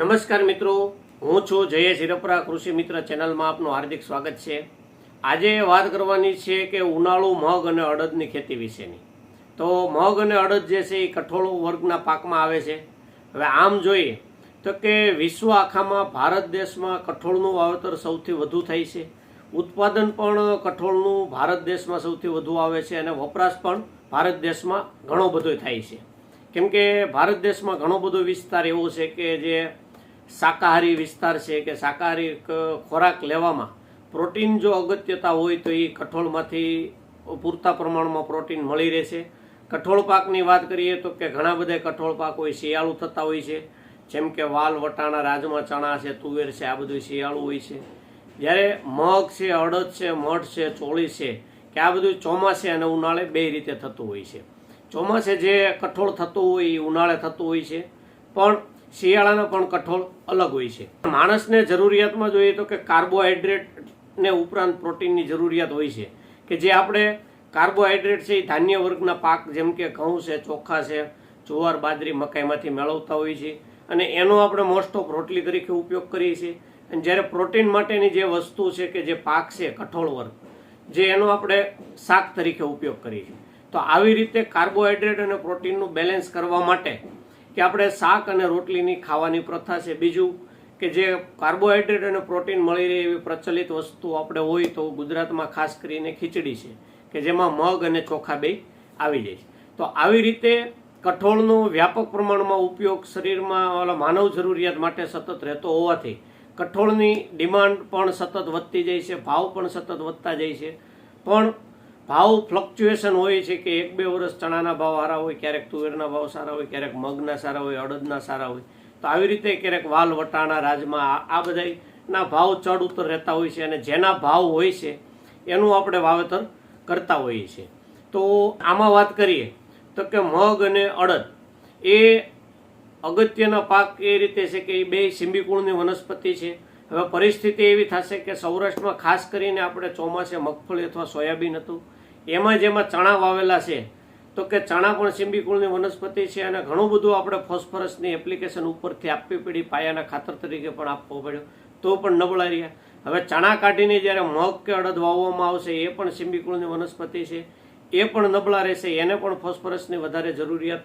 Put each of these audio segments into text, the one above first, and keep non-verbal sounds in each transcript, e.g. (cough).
નમસ્કાર મિત્રો. હું છું જય શિરપરા કૃષિ મિત્ર ચેનલમાં આપનું હાર્દિક સ્વાગત છે. આજે વાત કરવાની છે કે ઉનાળુ મગ અને અડદની ખેતી વિશેની. તો મગ અને અડદ જે છે એ કઠોળ વર્ગના પાકમાં આવે છે. હવે આમ જોઈએ તો કે વિશ્વ આખામાં ભારત દેશમાં કઠોળનું વાવેતર સૌથી વધુ થાય છે. ઉત્પાદન પણ કઠોળનું ભારત દેશમાં સૌથી વધુ આવે છે અને વપરાશ પણ ભારત દેશમાં ઘણો બધો થાય છે. કેમ કે ભારત દેશમાં ઘણો બધો વિસ્તાર એવો છે કે જે શાકાહારી વિસ્તાર છે કે શાકાહારી ખોરાક લેવામાં પ્રોટીન જો અગત્યતા હોય તો એ કઠોળમાંથી પૂરતા પ્રમાણમાં પ્રોટીન મળી રહેશે. કઠોળ પાકની વાત કરીએ તો કે ઘણા બધા કઠોળ પાક હોય, શિયાળુ થતા હોય છે. જેમ કે વાલ, વટાણા, રાજમા, ચણા છે, તુવેર છે, આ બધું શિયાળું હોય છે. જ્યારે મગ છે, અડદ છે, મઠ છે, ચોળી છે, કે આ બધું ચોમાસે અને ઉનાળે બે રીતે થતું હોય છે. ચોમાસે જે કઠોળ થતું હોય એ ઉનાળે થતું હોય છે. પણ શિયાળાના પણ કઠોળ અલગ હોય છે. માણસને જરૂરિયાતમાં જોઈએ તો કે કાર્બોહાઈડ્રેટ ને ઉપરાંત પ્રોટીનની જરૂરિયાત હોય છે. કે જે આપણે કાર્બોહાઈડ્રેટ છે એ ધાન્ય વર્ગના પાક જેમ કે ઘઉં છે, ચોખા છે, જુવાર, બાજરી, મકાઈમાંથી મેળવતા હોઈએ છીએ અને એનો આપણે મોસ્ટ ઓફ રોટલી તરીકે ઉપયોગ કરીએ છીએ. અને જ્યારે પ્રોટીન માટેની જે વસ્તુ છે કે જે પાક છે, કઠોળ વર્ગ, જે એનો આપણે શાક તરીકે ઉપયોગ કરીએ છીએ. તો આવી રીતે કાર્બોહાઈડ્રેટ અને પ્રોટીનનું બેલેન્સ કરવા માટે કે આપણે શાક અને રોટલીની ખાવાની પ્રથા છે. બીજું કે જે કાર્બોહાઈડ્રેટ અને પ્રોટીન મળી રહે એવી પ્રચલિત વસ્તુ આપણે હોય તો ગુજરાતમાં ખાસ કરીને ખીચડી છે, કે જેમાં મગ અને ચોખા બે આવી જાય છે. તો આવી રીતે કઠોળનો વ્યાપક પ્રમાણમાં ઉપયોગ શરીરમાં ઓલા માનવ જરૂરિયાત માટે સતત રહેતો હોવાથી કઠોળની ડિમાન્ડ પણ સતત વધતી જાય છે, ભાવ પણ સતત વધતા જાય છે. પણ ભાવ ફ્લક્ચ્યુએશન હોય છે કે એક બે વર્ષ ચણાના ભાવ સારા હોય, ક્યારેક તુવેરના ભાવ સારા હોય, ક્યારેક મગના સારા હોય, અડદના સારા હોય, તો આવી રીતે ક્યારેક વાલ વટાણા, રાજમા, આ- બધાના ભાવ ચડ ઉતર રહેતા હોય છે અને જેના ભાવ હોય છે એનું આપણે વાવેતર કરતા હોઈએ છીએ. તો આમાં વાત કરીએ, તો કે મગ અને અડદ, એ અગત્યના પાક એ રીતે છે કે એ બે સિંબીકુળની વનસ્પતિ છે. હવે પરિસ્થિતિ એવી થશે કે સૌરાષ્ટ્રમાં ખાસ કરીને આપણે ચોમાસે મગફળી અથવા સોયાબીન હતું એમાં જેમાં ચણા વાવેલા છે. તો કે ચણા પણ સિંબીકુળની વનસ્પતિ છે અને ઘણું બધું આપણે ફોસ્ફરસની એપ્લિકેશન ઉપરથી આપવી પડી, પાયાના ખાતર તરીકે પણ આપવો પડ્યો. તો પણ નબળા રહ્યા. હવે ચણા કાઢીને જ્યારે મગ કે અડદ વાવવામાં આવશે, એ પણ સિંબીકુળની વનસ્પતિ છે. એ પણ નબળા રહેશે, એને પણ ફોસ્ફરસની વધારે જરૂરિયાત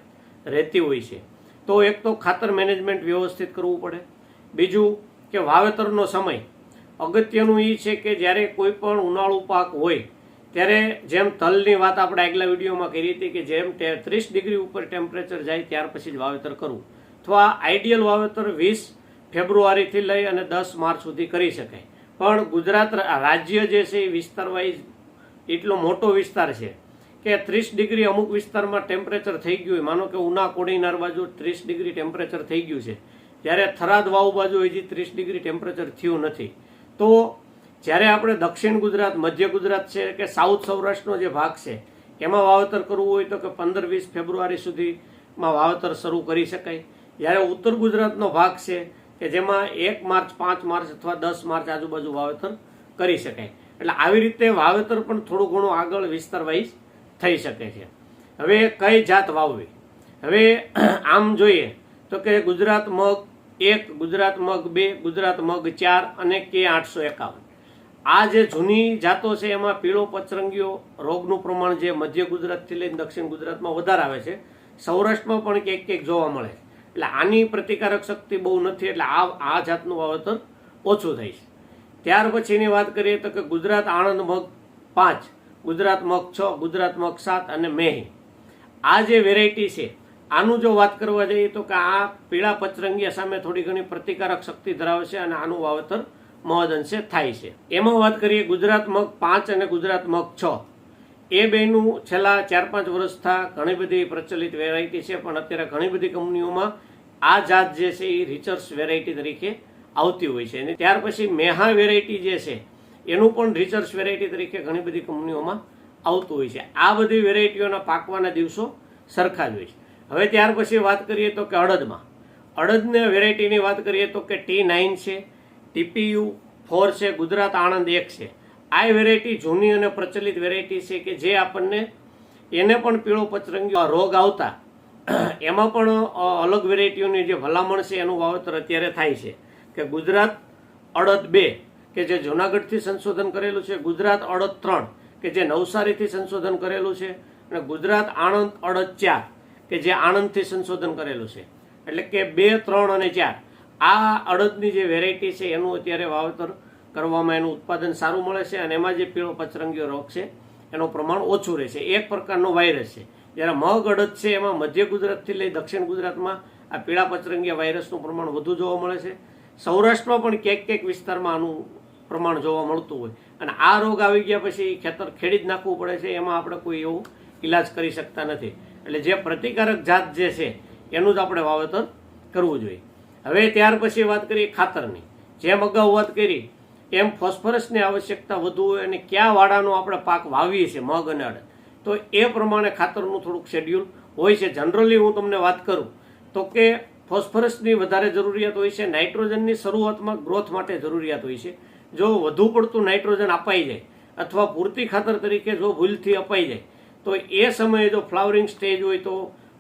રહેતી હોય છે. તો એક તો ખાતર મેનેજમેન્ટ વ્યવસ્થિત કરવું પડે. બીજું કે વાવેતરનો સમય. અગત્યનું એ છે કે જ્યારે કોઈ પણ ઉનાળુ પાક હોય ત્યારે જેમ તલની વાત આપણે આગલા વિડીયોમાં કરી હતી કે જેમ ત્રીસ ડિગ્રી ઉપર ટેમ્પરેચર જાય ત્યાર પછી જ વાવેતર કરવું. અથવા આઈડિયલ વાવેતર વીસ ફેબ્રુઆરીથી લઈ અને દસ માર્ચ સુધી કરી શકાય. પણ ગુજરાત રાજ્ય જે છે એ વિસ્તાર વાઇઝ એટલો મોટો વિસ્તાર છે કે ત્રીસ ડિગ્રી અમુક વિસ્તારમાં ટેમ્પરેચર થઈ ગયું માનો કે ઉના, કોડીનાર બાજુ ત્રીસ ડિગ્રી ટેમ્પરેચર થઈ ગયું છે. જ્યારે થરાદ વાવ બાજુ હજી ત્રીસ ડિગ્રી ટેમ્પરેચર થયું નથી. તો જ્યારે આપણે દક્ષિણ ગુજરાત, મધ્ય ગુજરાત છે કે સાઉથ સૌરાષ્ટ્રનો જે ભાગ છે, એમાં વાવેતર કરવું હોય તો કે પંદર, વીસ ફેબ્રુઆરી સુધીમાં વાવેતર શરૂ કરી શકાય. જ્યારે ઉત્તર ગુજરાતનો ભાગ છે કે જેમાં એક માર્ચ, પાંચ માર્ચ અથવા દસ માર્ચ આજુબાજુ વાવેતર કરી શકાય. એટલે આવી રીતે વાવેતર પણ થોડું ઘણું આગળ વિસ્તાર વાઇઝ થઈ શકે છે. હવે કઈ જાત વાવવી? હવે (clears throat) આમ જોઈએ તો કે ગુજરાત મગ એક, ગુજરાત મગ બે, ગુજરાત મગ ચાર અને કે આઠસો એકાવન. આ જે જૂની જાતો છે, એમાં પીળો પચરંગીઓ રોગનું પ્રમાણ જે મધ્ય ગુજરાતથી લઈને દક્ષિણ ગુજરાતમાં વધારે આવે છે, સૌરાષ્ટ્રમાં પણ ક્યાંક ક્યાંક જોવા મળે છે. એટલે આની પ્રતિકારક શક્તિ બહુ નથી, એટલે આ આ જાતનું વાવેતર ઓછું થાય છે. ત્યાર પછીની વાત કરીએ તો કે ગુજરાત આણંદ મગ પાંચ, ગુજરાત મગ છ, ગુજરાત મગ સાત અને મેહી. આ જે વેરાયટી છે, આનું જો વાત કરવા જઈએ તો કે આ પીળા પચરંગિયા સામે થોડી ઘણી પ્રતિકારક શક્તિ ધરાવે છે અને આનું વાવેતર મહદઅંશે થાય છે. એમાં વાત કરીએ ગુજરાત મગ પાંચ અને ગુજરાત મગ છ. એ બેનું છેલ્લા ચાર પાંચ વર્ષથી ઘણી બધી પ્રચલિત વેરાયટી છે, પણ અત્યારે ઘણી બધી કંપનીઓમાં આ જાત જે છે એ રિચર્સ વેરાયટી તરીકે આવતી હોય છે. અને ત્યાર પછી મેહા વેરાયટી જે છે, એનું પણ રિચર્સ વેરાયટી તરીકે ઘણી બધી કંપનીઓમાં આવતું હોય છે. આ બધી વેરાયટીઓના પાકવાના દિવસો સરખા જ હોય છે. હવે ત્યાર પછી વાત કરીએ તો કે અડદમાં. અડદને વેરાયટીની વાત કરીએ તો કે ટી નાઇન છે ટીપીયુ ફોર છે, ગુજરાત આણંદ એક છે. આ વેરાયટી જૂની અને પ્રચલિત વેરાયટી છે કે જે આપણને એને પણ પીળો પચરંગી રોગ આવતા, એમાં પણ અલગ વેરાયટીઓની જે ભલામણ છે એનું વાવેતર અત્યારે થાય છે. કે ગુજરાત અડદ બે, કે જે જૂનાગઢથી સંશોધન કરેલું છે, ગુજરાત અડદ ત્રણ, કે જે નવસારીથી સંશોધન કરેલું છે, અને ગુજરાત આણંદ અડદ ચાર, કે જે આણંદથી સંશોધન કરેલું છે. એટલે કે બે, ત્રણ અને ચાર. આ અડદની જે વેરાયટી છે, એનું અત્યારે વાવેતર કરવામાં એનું ઉત્પાદન સારું મળે છે અને એમાં જે પીળો પચરંગીયો રોગ છે, એનું પ્રમાણ ઓછું રહેશે એક પ્રકારનો વાયરસ છે. જ્યારે મગ અડદ છે, એમાં મધ્ય ગુજરાતથી લઈ દક્ષિણ ગુજરાતમાં આ પીળા પચરંગીયા વાયરસનું પ્રમાણ વધુ જોવા મળે છે. સૌરાષ્ટ્રમાં પણ ક્યાંક ક્યાંક વિસ્તારમાં આનું પ્રમાણ જોવા મળતું હોય. અને આ રોગ આવી ગયા પછી ખેતર ખેડી જ નાખવું પડે છે, એમાં આપણે કોઈ એવું ઈલાજ કરી શકતા નથી. એટલે જે પ્રતિકારક જાત જે છે, એનું જ આપણે વાવેતર કરવું જોઈએ. હવે ત્યાર પછી વાત કરીએ ખાતરની. જેમ અગાઉ વાત કરી, એમ ફોસ્ફરસની આવશ્યકતા વધુ હોય અને ક્યાં વાડાનો આપણે પાક વાવીએ છીએ, મગ અને અડદ. તો એ પ્રમાણે ખાતરનું થોડુંક શેડ્યુલ હોય છે. જનરલી હું તમને વાત કરું તો કે ફોસ્ફરસની વધારે જરૂરિયાત હોય છે, નાઇટ્રોજનની શરૂઆતમાં ગ્રોથ માટે જરૂરિયાત હોય છે. જો વધુ પડતું નાઇટ્રોજન અપાઈ જાય અથવા પૂરતી ખાતર તરીકે જો ભૂલથી અપાઈ જાય, તો એ સમયે જો ફ્લાવરિંગ સ્ટેજ હોય તો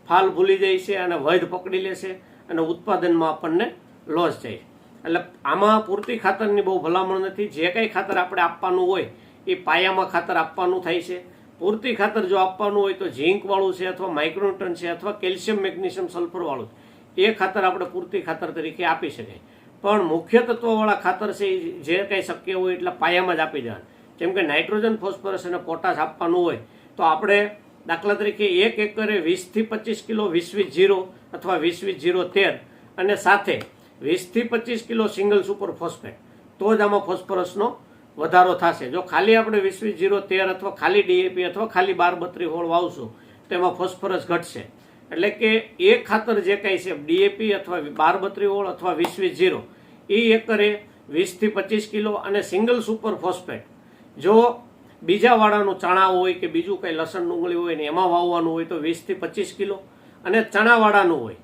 ફાલ ભૂલી જાય છે અને વધ પકડી લેશે અને ઉત્પાદનમાં આપણને લોસ જાય એટલે આમાં પૂરતી ખાતરની બહુ ભલામણ નથી. જે કંઈ ખાતર આપણે આપવાનું હોય, એ પાયામાં ખાતર આપવાનું થાય છે. પૂરતી ખાતર જો આપવાનું હોય તો ઝીંકવાળું છે અથવા માઇક્રોન્યુટ્રન છે અથવા કેલ્શિયમ મેગ્નેશિયમ સલ્ફરવાળું એ ખાતર આપણે પૂરતી ખાતર તરીકે આપી શકાય. પણ મુખ્ય તત્વવાળા ખાતર છે જે કંઈ શક્ય હોય એટલે પાયામાં જ આપી દેવાના. જેમ કે નાઇટ્રોજન, ફોસ્ફરસ અને પોટાશ આપવાનું હોય તો આપણે દાખલા તરીકે એક એકરે વીસથી પચીસ કિલો વીસ વીસ જીરો અથવા વીસ વીસ જીરો તેર અને સાથે વીસથી પચીસ કિલો સિંગલ સુપર ફોસ્ફેટ, તો જ આમાં ફોસ્ફરસનો વધારો થશે. જો ખાલી આપણે વીસ વીસ જીરો તેર અથવા ખાલી ડીએપી અથવા ખાલી બાર બત્રી હોળ વાવશું, તો એમાં ફોસ્ફરસ ઘટશે. એટલે કે એ ખાતર જે કાંઈ છે, ડીએપી અથવા બાર બત્રી હોળ અથવા વીસ વીસ જીરો, એ એકરે વીસથી પચીસ કિલો અને સિંગલ સુપર ફોસ્ફેટ, જો બીજા વાળાનું ચણા હોય કે બીજું કંઈ લસણ ડુંગળી હોય ને એમાં વાવવાનું હોય તો વીસથી પચીસ કિલો અને ચણાવાળાનું હોય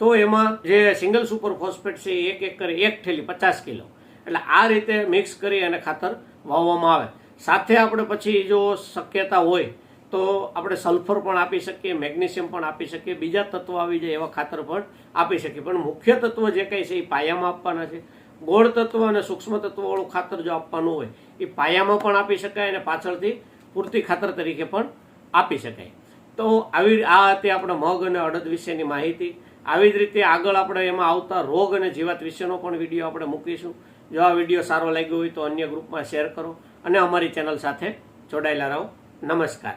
તો એમાં જે સિંગલ સુપર ફોસ્ફેટ છે એ એક એકરે એક થેલી પચાસ કિલો. એટલે આ રીતે મિક્સ કરી અને ખાતર વાવવામાં આવે. સાથે આપણે પછી જો શક્યતા હોય તો આપણે સલ્ફર પણ આપી શકીએ, મેગ્નેશિયમ પણ આપી શકીએ, બીજા તત્વો આવી જાય એવા ખાતર પણ આપી શકીએ. પણ મુખ્ય તત્વ જે કંઈ છે એ પાયામાં આપવાના છે. ગોળ તત્વ અને સૂક્ષ્મ તત્વવાળું ખાતર જો આપવાનું હોય, એ પાયામાં પણ આપી શકાય અને પાછળથી પૂરતી ખાતર તરીકે પણ આપી શકાય. તો આવી આ હતી આપણે મગ અને અડદ વિશેની માહિતી. આવી જ રીતે આગળ આપણે એમાં આવતા રોગ અને જીવાત વિશેનો પણ વીડિયો આપણે મૂકીશું. જો આ વીડિયો સારો લાગ્યો હોય તો અન્ય ગ્રુપમાં શેર કરો અને અમારી ચેનલ સાથે જોડાયેલા રહો. નમસ્કાર.